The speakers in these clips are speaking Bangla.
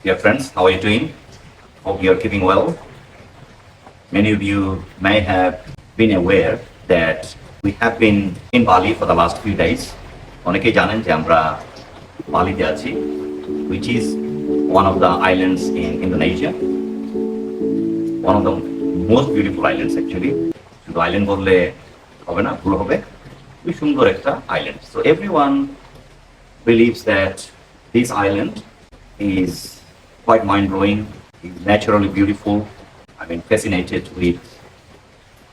Dear friends, how are you doing? Hope you are keeping well. Many of you may have been aware that we have been in Bali for the last few days. অনেকেই জানেন যে আমরা বালিতে আছি which is one of the islands in Indonesia. One of the most beautiful islands actually. শুধু আইল্যান্ড বললে হবে না ভুল হবে খুবই সুন্দর একটা island so everyone believes that this island is quite mind-blowing, is naturally beautiful. I've been fascinated with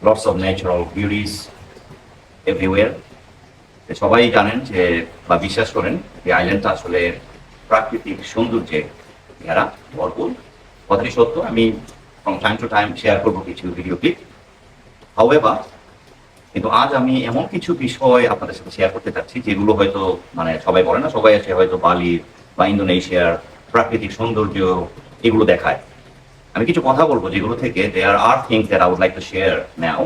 lots of natural beauties everywhere. সবাই জানেন যে বা বিশ্বাস করেন যে আইল্যান্ডটা আসলে প্রাকৃতিক সৌন্দর্যে ঘেরা ভরপুর কথাটি সত্য আমি from time to time share করব কিছু ভিডিও ক্লিপ হাউএভার কিন্তু আজ আমি এমন কিছু বিষয় আপনাদের সাথে শেয়ার করতে চাচ্ছি যেগুলো হয়তো মানে সবাই বলে না সবাই এসে হয়তো বালি বা ইন্দোনেশিয়ার প্রাকৃতিক সৌন্দর্য এগুলো দেখায়। আমি কিছু কথা বলব যেগুলো থেকে there are things that I would like to share now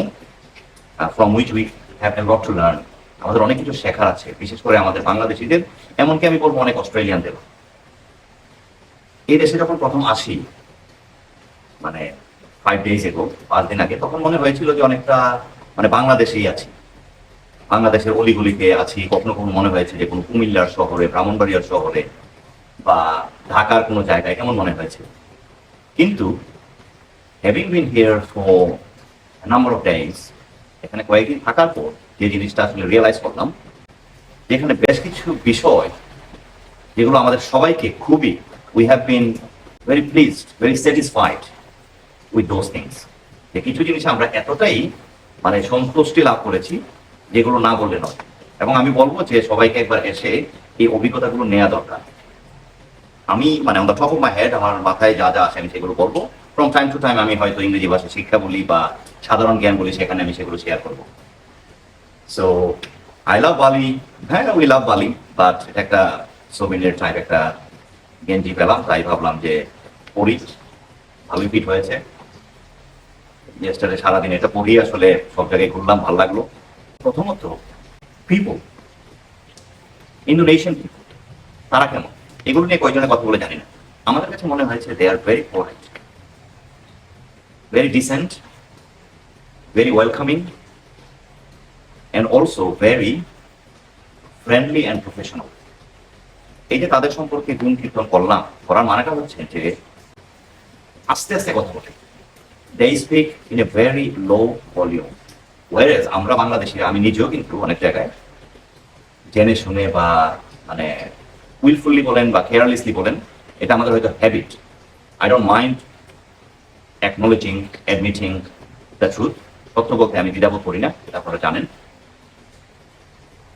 from which we have a lot to learn আমাদের অনেক কিছু শেখার আছে, বিশেষ করে আমাদের বাংলাদেশিদের, এমনকি আমি বলব অনেক অস্ট্রেলিয়ানদের। এই দেশে যখন প্রথম আসি মানে ফাইভ ডেজ এগো পাঁচ দিন আগে, তখন মনে হয়েছিল যে অনেকটা মানে বাংলাদেশেই আছি। বাংলাদেশের অলিগুলিতে আছি, কখনো কখনো মনে হয়েছে যে কোনো কুমিল্লার শহরে, ব্রাহ্মণবাড়িয়ার শহরে, বা ঢাকার কোনো জায়গায়, কেমন মনে হয়েছে? কিন্তু having been here for number of days এখানে কয়েকদিন থাকার পর যে জিনিসটা আসলে রিয়েলাইজ করলাম যেখানে বেশ কিছু বিষয় যেগুলো আমাদের সবাইকে খুবই we have been very pleased very satisfied with those things যে কিছু জিনিস আমরা এতটাই মানে সন্তুষ্টি লাভ করেছি, যেগুলো না বললে নয়। এবং আমি বলব যে সবাইকে একবার এসে এই অভিজ্ঞতাগুলো নেওয়া দরকার। আমি মানে on the top of my head আমার মাথায় যা যা আসে আমি সেগুলো বলব। ফ্রম টাইম টু টাইম আমি হয়তো ইংরেজি ভাষা শিক্ষা বলি বা সাধারণ জ্ঞান বলি, সেখানে আমি সেগুলো শেয়ার করব। সো আই লাভ বালি হ্যাঁ উই লাভ বালি বাট এটা একটা সোভিনিয়ার টাইপ একটা গেঞ্জি পেলাম, তাই ভাবলাম যে পরি, ভালোই ফিট হয়েছে। সারাদিন এটা পড়ি আসলে সব জায়গায় ঘুরলাম, ভালো লাগল। প্রথমত পিপল ইন্দোনেশিয়ান পিপল তারা কেমন? এগুলো নিয়ে কয়েকজনের কথা বলে জানি না। আমাদের কাছে মনে হয়েছে they are very polite very decent very welcoming and also very friendly and professional এই যে তাদের সম্পর্কে গুণ কীর্তন করলাম, করার মানেটা হচ্ছে যে আস্তে আস্তে কথা বলে। They speak in a very low volume whereas আমরা বাংলাদেশে, আমি নিজেও কিন্তু অনেক জায়গায় জেনে শুনে বা মানে উইলফুলি বলেন বা কেয়ারলেসলি বলেন, এটা আমাদের হয়তো habit I don't mind acknowledging admitting the truth সত্য বলতে আমি দ্বিধাবোধ করি না, এটা আপনারা জানেন।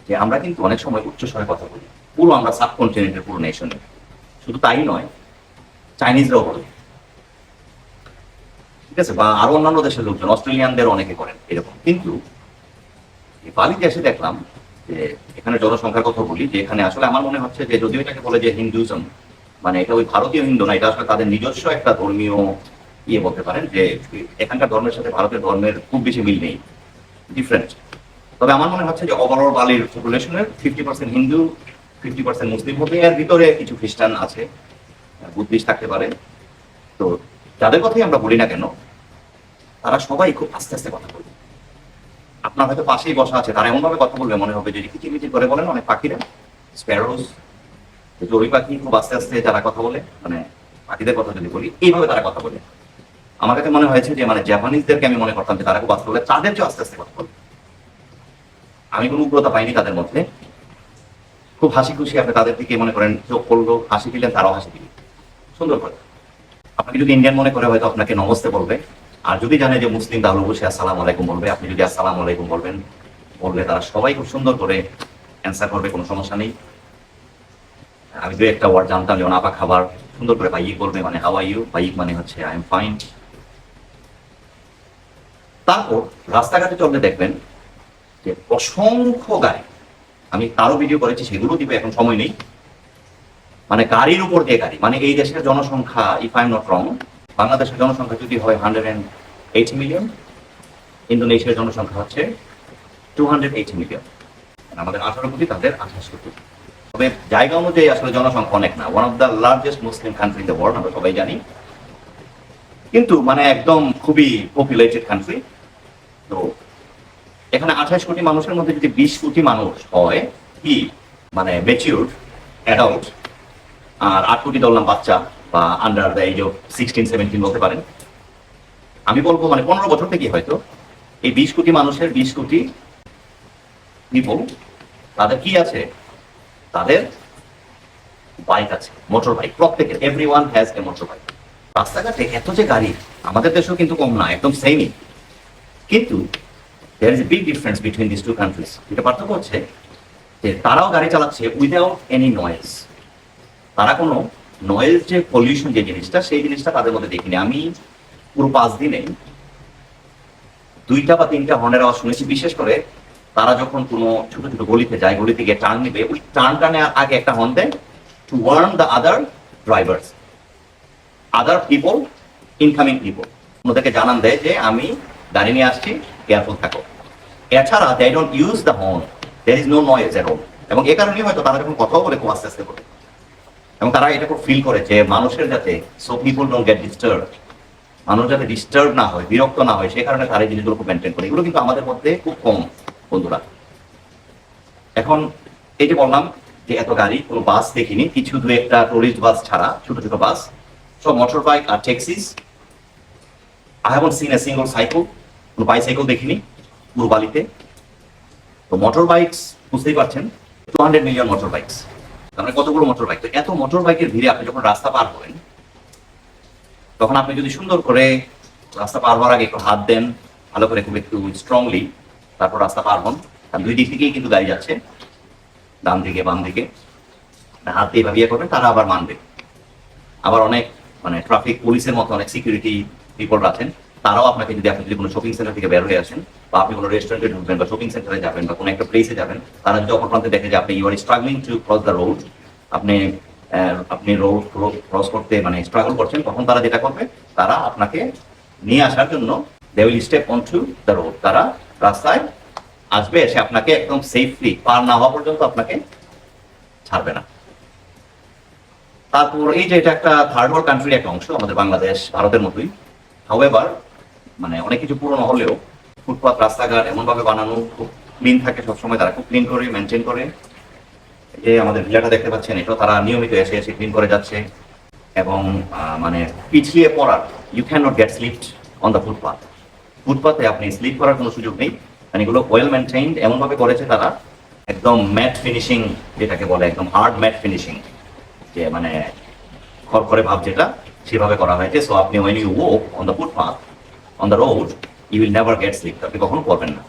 যে আমরা কিন্তু অনেক সময় উচ্চস্বরে কথা বলি। পুরো আমরা সাবকন্টিনেন্টের পুরো নেশনে শুধু তাই নয় চাইনিজরাও বলে। ঠিক আছে? বা আরও অন্যান্য দেশের লোকজন অস্ট্রেলিয়ানদের অনেকে করেন এরকম। কিন্তু বালিতে এসে দেখলাম যে এখানে জনসংখ্যার কথা বলি, যে এখানে আসলে আমার মনে হচ্ছে যে যদিও এটাকে বলে যে হিন্দুজম মানে এটা ওই ভারতীয় হিন্দু না, এটা আসলে তাদের নিজস্ব একটা ধর্মীয় ইয়ে বলতে পারেন যে এখানকার ধর্মের সাথে ভারতের ধর্মের খুব বেশি মিল নেই ডিফারেন্ট তবে আমার মনে হচ্ছে যে ওভারঅল বালির পপুলেশনের fifty percent Hindu fifty percent Muslim হবে, এর ভিতরে কিছু খ্রিস্টান আছে, বুদ্ধিস্ট থাকতে পারে। তো যাদের কথাই আমরা বলি না কেন, তারা সবাই খুব আস্তে আস্তে কথা বলবে। আপনার হয়তো পাশেই বসা আছে, তারা এমনভাবে কথা বলবে, মনে হবে যে কিচিমিচি করে বলেন অনেক পাখিরা। স্প্যারোজ চড়ুই পাখি খুব আস্তে আস্তে যারা কথা বলে মানে পাখিদের কথা যদি বলি, এইভাবে তারা কথা বলে। আমার কাছে মনে হয়েছে যে মানে জাপানিজদেরকে আমি মনে করতাম যে, তারা খুব আস্তে বলে তাদের যে আস্তে আস্তে কথা বলে। আমি কোনো উগ্রতা পাইনি তাদের মধ্যে। খুব হাসি খুশি আপনি তাদের দিকে মনে করেন, চোখ করল হাসি দিলেন, তারাও হাসি দিলেন। সুন্দর করে আপনাকে যদি ইন্ডিয়ান মনে করে, হয়তো আপনাকে নমস্তে বলবে। আর যদি জানে যে মুসলিম, তাহলে অবশ্যই আসসালাম আলাইকুম বলবে। আপনি যদি আসসালাম আলাইকুম বলবেন, বললে তারা সবাই খুব সুন্দর করে অ্যান্সার করবে, কোনো সমস্যা নেই। আমি দু একটা ওয়ার্ড জানতাম, যেমন আপা খাবার, সুন্দর করে বাইক বলবে মানে হাওয়া ইউ বাইক মানে হচ্ছে আই এম ফাইন তারপর রাস্তাঘাটে চললে দেখবেন যে অসংখ্য গাড়ি, আমি তারও ভিডিও করেছি, সেগুলো দিবে, এখন সময় নেই। মানে গাড়ির উপর দিয়ে গাড়ি মানে এই দেশের জনসংখ্যা if I am not wrong বাংলাদেশের জনসংখ্যা যদি হয় হান্ড্রেড অ্যান্ড এইটি মিলিয়ন ইন্দোনেশিয়ার জনসংখ্যা হচ্ছে টু হান্ড্রেড এইটি মিলিয়ন আমাদের আঠারো কোটি, তাদের আঠাশ কোটি। তবে জায়গা অনুযায়ী আসলে জনসংখ্যা অনেক না। One of the largest Muslim country in the world আমরা সবাই জানি। কিন্তু মানে একদম খুবই পপুলেটেড কান্ট্রি তো এখানে আঠাশ কোটি মানুষের মধ্যে যদি বিশ কোটি মানুষ হয়, কি? মানে মেচিউর অ্যাডাল্ট আর আট কোটি ধরলাম বাচ্চা। বা under the age of sixteen seventeen বলতে পারেন। আমি বলব মানে পনেরো বছর থেকে হয়তো এই বিশ কোটি মানুষের বিশ কোটি পিপল তাদের কি আছে? তাদের বাইক আছে মোটর বাইক প্রত্যেকের every one has a motor bike রাস্তাঘাটে এত যে গাড়ি, আমাদের দেশেও কিন্তু কম না, একদম সেমই কিন্তু there is a big difference between this two countries এটা পার্থক্য হচ্ছে যে তারাও গাড়ি চালাচ্ছে উইদাউট এনি নয়েজ তারা কোনো নয়েজ যে পলিউশন যে জিনিসটা, সেই জিনিসটা তাদের মধ্যে দেখিনি। আমি পুরো পাঁচ দিনে দুইটা বা তিনটা হর্নের আওয়াজ শুনেছি। বিশেষ করে তারা যখন কোনো ছোট ছোট গলিতে যায়, গলিতে গিয়ে টার্ন নিবে, ওই টার্ন টানে আগে একটা হর্ন দেয় to warn the other drivers other people incoming people ওদেরকে জানান দেয় যে, আমি গাড়ি নিয়ে আসছি কেয়ারফুল থাকো। এছাড়া they don't use the horn there is no noise at এবং এ কারণেই হয়তো তারা যখন কথাও বলে খুব আস্তে আস্তে করে এবং তারা এটা খুব ফিল করে যে মানুষের যাতে so people don't get disturb মানুষ যাতে ডিস্টার্ব না হয়, বিরক্ত না হয় সেই কারণে তারা এই জিনিসগুলো খুব মেনটেন করে। এগুলো কিন্তু আমাদের মধ্যে খুব কম, বন্ধুরা। এখন এই যে বললাম যে এত গাড়ি, কোনো বাস দেখিনি, কিছু দু একটা টুরিস্ট বাস ছাড়া, ছোট ছোট বাস। সব motor bike R taxis I haven't seen a single cycle কোনো বাইসাইকেল দেখিনি পুরো বালিতে। তো মোটর বাইকস বুঝতেই পারছেন two hundred million motor bikes তার মানে কতগুলো মোটর বাইক তো এত মোটর বাইকের ভিড়ে আপনি যখন রাস্তা পার করেন তখন আপনি যদি সুন্দর করে রাস্তা পার হওয়ার আগে একটু হাত দেন, ভালো করে খুব একটু স্ট্রংলি তারপর রাস্তা পার হন কারণ দুই দিক থেকেই কিন্তু গাড়ি যাচ্ছে, ডান দিকে, বাম দিকে হাত দিয়ে ভাবিয়ে করবেন, তারা আবার মানবে। আবার অনেক মানে ট্রাফিক পুলিশের মতো অনেক সিকিউরিটি পিপলরা আছেন তারাও আপনাকে যদি আপনি যদি কোনো শপিং সেন্টার থেকে বের হয়ে আসেন বা আপনি কোনো রেস্টুরেন্টে ঢুকবেন বা শপিং সেন্টারে যাবেন বা কোনো একটা প্লেসে যাবেন, তারা যদি অপর দেখে যে আপনি you are struggling to cross the road আপনি আপনি রোড ক্রস করতে মানে স্ট্রাগল করছেন, তখন তারা যেটা করবে, তারা আপনাকে নিয়ে আসার জন্য they will step on to the road তারা রাস্তায় আসবে, এসে আপনাকে একদম সেফলি পার না হওয়া পর্যন্ত আপনাকে ছাড়বে না। তারপর এই যে এটা একটা থার্ড ওয়ার্ল্ড কান্ট্রির একটা অংশ, আমাদের বাংলাদেশ, ভারতের মতোই। হাউএভার মানে অনেক কিছু পুরনো হলেও ফুটপাত, রাস্তাঘাট এমনভাবে বানানো খুব ক্লিন থাকে সবসময়। তারা খুব ক্লিন করে মেনটেন করে। যে আমাদের ভিলাটা দেখতে পাচ্ছেন, এটাও তারা নিয়মিত এসে এসে ক্লিন করে যাচ্ছে। এবং মানে পিছলিয়ে পড়ার you can not get slip on the footpath ফুটপাথে আপনি স্লিপ করার কোনো সুযোগ নেই। মানে এগুলো ওয়েল মেনটেইনড এমনভাবে করেছে তারা, একদম ম্যাট ফিনিশিং যেটাকে বলে, একদম হার্ড ম্যাট ফিনিশিং যে মানে খড়খড়ে ভাব যেটা, সেভাবে করা হয়েছে। সো আপনি when you walk on the footpath on the road you will never get slip আপনি কখনো করবেন না।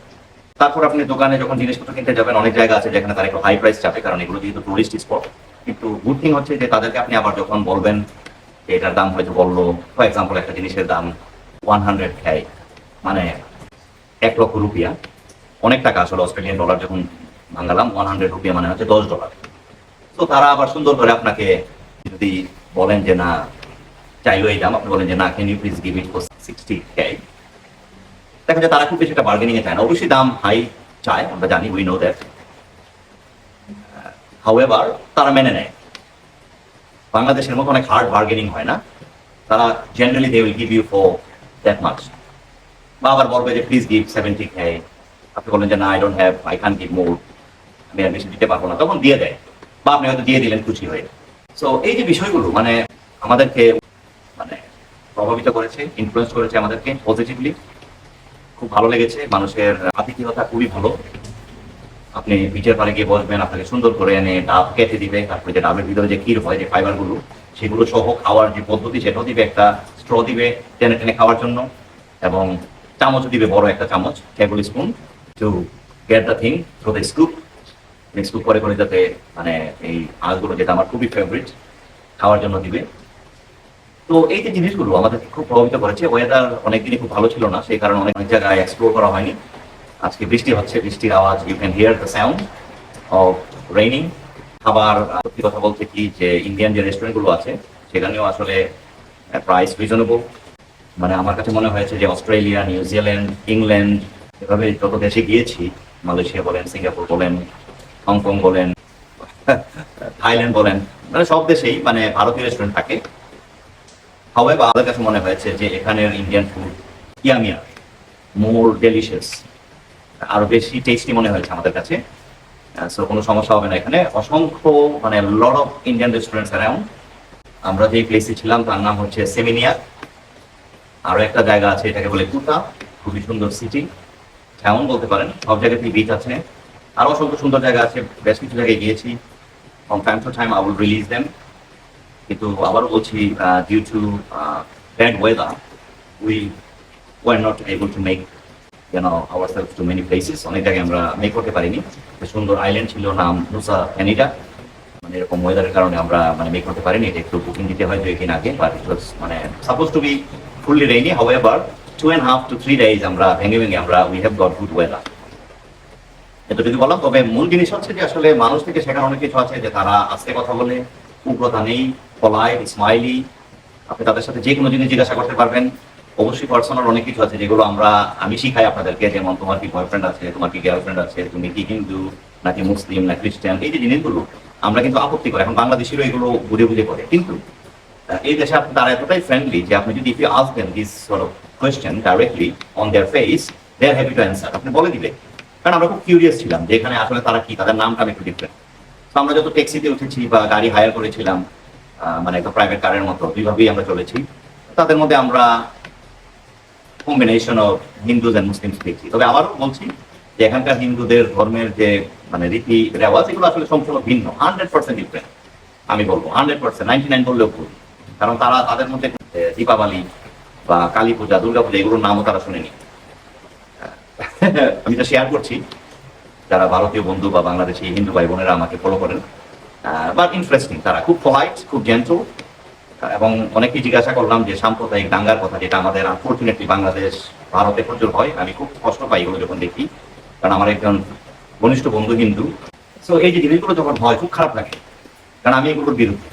তারপর আপনি দোকানে যখন জিনিসপত্র কিনতে যাবেন, অনেক জায়গা আছে যেখানে তারা একটু হাই প্রাইস চাপে, কারণ এগুলো যেহেতু টুরিস্ট স্পট কিন্তু গুড থিং হচ্ছে যে তাদেরকে আপনি আবার যখন বলবেন যে এটার দাম হয়তো বলল ফর এক্সাম্পল একটা জিনিসের দাম ওয়ান হান্ড্রেড খাই মানে এক লক্ষ রুপিয়া। অনেক টাকা আসলে অস্ট্রেলিয়ান ডলার যখন ভাঙালাম ওয়ান হান্ড্রেড রুপিয়া মানে হচ্ছে দশ ডলার তো তারা আবার সুন্দর করে আপনাকে যদি বলেন যে না চাইলো দাম আপনি বলেন যে, না can you please give it for sixty K দেখা যায় তারা খুব বেশি একটা বার্গেনিং এ চায় না। অবশ্যই দাম হাই চায়, আমরা জানি উই নো দ্যাট হাউএভার তারা মেনে নেয়। বাংলাদেশের মতো অনেক হার্ড বার্গেনিং হয় না। তারা generally they will give you for that much বা আবার বলবে যে প্লিজ গিভ সেভেন্টি কে আপনি বলেন যে, না I don't have I can give more আমি আর বেশি দিতে পারব না। তখন দিয়ে দেয়। বা আপনি হয়তো দিয়ে দিলেন খুশি হয়ে। সো এই যে বিষয়গুলো মানে আমাদেরকে প্রভাবিত করেছে ইনফ্লুয়েন্স করেছে আমাদেরকে পজিটিভলি খুব ভালো লেগেছে, মানুষের আতিথেয়তা খুবই ভালো। আপনি পিঠের পাড়ে গিয়ে বসবেন, আপনাকে সুন্দর করে এনে ডাব কেটে দিবে, তারপরে যে ডাবের ভিতরে যে ক্ষীর হয়, যে ফাইবারগুলো সেগুলো সহ খাওয়ার যে পদ্ধতি, সেটাও দিবে একটা স্ট্র দিবে টেনে টেনে খাওয়ার জন্য, এবং চামচ দিবে, বড় একটা চামচ table spoon to get the thing through the scoop scoop করে করে যাতে মানে এই আঁশগুলো যেটা আমার খুবই ফেভারিট খাওয়ার জন্য দিবে। তো এই যে জিনিসগুলো আমাদেরকে খুব প্রভাবিত করেছে ওয়েদার অনেকদিনই খুব ভালো ছিল না সেই কারণে অনেক জায়গায় এক্সপ্লোর করা হয়নি। আজকে বৃষ্টি হচ্ছে বৃষ্টির আওয়াজ you can hear the sound of raining ah, সত্যি কথা বলতে কি যে ইন্ডিয়ান যে রেস্টুরেন্টগুলো আছে সেখানেও আসলে প্রাইস রিজনেবল মানে আমার কাছে মনে হয়েছে যে অস্ট্রেলিয়া নিউজিল্যান্ড ইংল্যান্ড এভাবে যত দেশে গিয়েছি মালয়েশিয়া বলেন সিঙ্গাপুর বলেন হংকং বলেন থাইল্যান্ড বলেন মানে সব দেশেই মানে ভারতীয় রেস্টুরেন্ট থাকে। হবে বা আমাদের কাছে মনে হয়েছে যে এখানের Indian food yummier more delicious আরও বেশি টেস্টি মনে হয়েছে আমাদের কাছে। সো কোনো সমস্যা হবে না এখানে। অসংখ্য মানে lot of Indian restaurants around আমরা যে প্লেসে ছিলাম, তার নাম হচ্ছে সেমিনিয়া আরও একটা জায়গা আছে, এটাকে বলে কুতা খুবই সুন্দর সিটি টাউন বলতে পারেন, সব জায়গাতেই বিচ আছে। আরও অসংখ্য সুন্দর জায়গা আছে। বেশ কিছু জায়গায় গিয়েছি। From time to time I will release them কিন্তু আবারও বলছি due to bad weather we were not able to make can our self to many places অনেক জায়গায় আমরা মেক করতে পারিনি। সুন্দর আইল্যান্ড ছিল নাম নুসা ফ্যানিটা মানে এরকম ওয়েদারের কারণে আমরা মানে মেক করতে পারিনি। এটা একটু বুকিং দিতে হয় দুই দিন আগে বাট ইট ওয়াজ মানে suppose to be fully rainy however two and half two three days আমরা ভেঙে ভেঙে আমরা we have got good weather এটা যদি বললাম। তবে মূল জিনিস হচ্ছে যে আসলে মানুষ থেকে শেখার অনেক কিছু আছে যে তারা আজকে কথা বলে, উগ্রতা নেই পলায় স্মাইলি আপনি তাদের সাথে যে কোনো জিনিস জিজ্ঞাসা করতে পারবেন। অবশ্যই পার্সোনাল অনেক কিছু আছে যেগুলো আমরা, আমি শিখাই আপনাদেরকে, যেমন তোমার কি বয়ফ্রেন্ড আছে, তোমার কি গার্লফ্রেন্ড আছে, তুমি কি হিন্দু, নাকি মুসলিম না খ্রিস্টান, এই যে জিনিসগুলো আমরা কিন্তু আপত্তি করি। এখন বাংলাদেশিরও এগুলো বুঝে বুঝে করে। কিন্তু এই দেশে তারা এতটাই ফ্রেন্ডলি যে আপনি যদি them this question directly on their face they are happy to answer আপনি বলে দিবে। কারণ আমরা খুব কিউরিয়াস ছিলাম যে এখানে আসলে তারা কি, তাদের নামটা একটু ডিফারেন্ট তো আমরা যত ট্যাক্সিতে উঠেছি বা গাড়ি হায়ার করেছিলাম মানে একটা প্রাইভেট কারের মতো, দুইভাবেই আমরা চলেছি। তাদের মধ্যে আমরা combination of Hindus and Muslims দেখছি। তবে আবারও বলছি যে এখানকার হিন্দুদের ধর্মের যে মানে রীতি, রেওয়াজ, এগুলো আসলে সম্পূর্ণ ভিন্ন হান্ড্রেড পার্সেন্ট ডিফারেন্ট আমি বলব হান্ড্রেড পার্সেন্ট নাইনটি নাইন বললেও ভুল। কারণ তারা তাদের মধ্যে দীপাবলি বা কালী পূজা, দুর্গা পূজা, এগুলোর নামও তারা শুনেনি। আমি তো শেয়ার করছি। যারা ভারতীয় বন্ধু বা বাংলাদেশি হিন্দু ভাই বোনেরা আমাকে ফলো করেন বাট ইন্টারেস্টিং তারা খুব পলাইট খুব জেন্টল এবং অনেকেই জিজ্ঞাসা করলাম যে সাম্প্রদায়িক দাঙ্গার কথা যেটা আমাদের আনফর্চুনেটলি বাংলাদেশ, ভারতে প্রচুর হয়, আমি খুব কষ্ট পাই এগুলো যখন দেখি, কারণ আমার একজন ঘনিষ্ঠ বন্ধু হিন্দু। সো এই যে জিনিসগুলো যখন হয়, খুব খারাপ লাগে, কারণ আমি এগুলোর বিরুদ্ধে।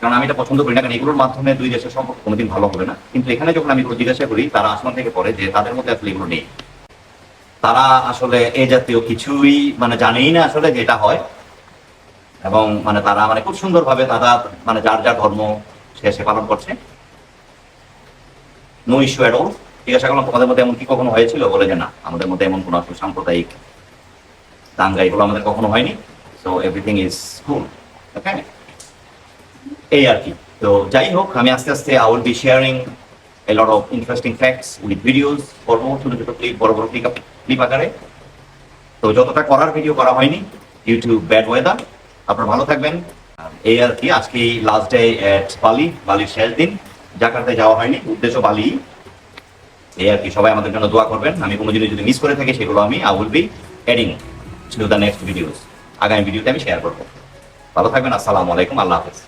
কারণ আমি এটা পছন্দ করি না, কারণ এগুলোর মাধ্যমে দুই দেশের সম্পর্ক কোনোদিন ভালো হবে না। কিন্তু এখানে যখন আমি জিজ্ঞাসা করি, তারা আসমান থেকে পড়ে যে তাদের মধ্যে আসলে এগুলো নেই। তারা আসলে এ জাতীয় কিছুই মানে জানেই না আসলে যেটা হয়। এবং মানে তারা মানে খুব সুন্দরভাবে তারা মানে যার যার ধর্ম সে সে পালন করছে। নো ইস্যু অ্যাট অল জিজ্ঞাসা করলাম, তোমাদের মধ্যে এমন কি কখনো হয়েছিল? বলে যে না, আমাদের মধ্যে এমন কোনো সাম্প্রদায়িক দাঙ্গা এগুলো আমাদের কখনো হয়নি। So everything is cool okay এই আর কি। তো যাই হোক, আমি আস্তে আস্তে I will be sharing a lot of interesting facts with videos করব ছোটো ছোটো ক্লিপ বড় বড় ক্লিপ ক্লিপ আকারে। তো যতটা করার ভিডিও করা হয়নি ইউটিউব ব্যাড ওয়েদার আপনারা ভালো থাকবেন। এই আর কি, আজকে লাস্ট ডে এট বালি বালির শেষ দিন। জাকার্তায় যাওয়া হয়নি, উদ্দেশ্য বালি। এই আর কি, সবাই আমাদের জন্য দোয়া করবেন। আমি কোনো জিনিস যদি মিস করে থাকি, সেগুলো আমি I will be adding to the next videos আগামী ভিডিওতে আমি শেয়ার করব। ভালো থাকবেন, আসসালামু আলাইকুম, আল্লাহ হাফেজ।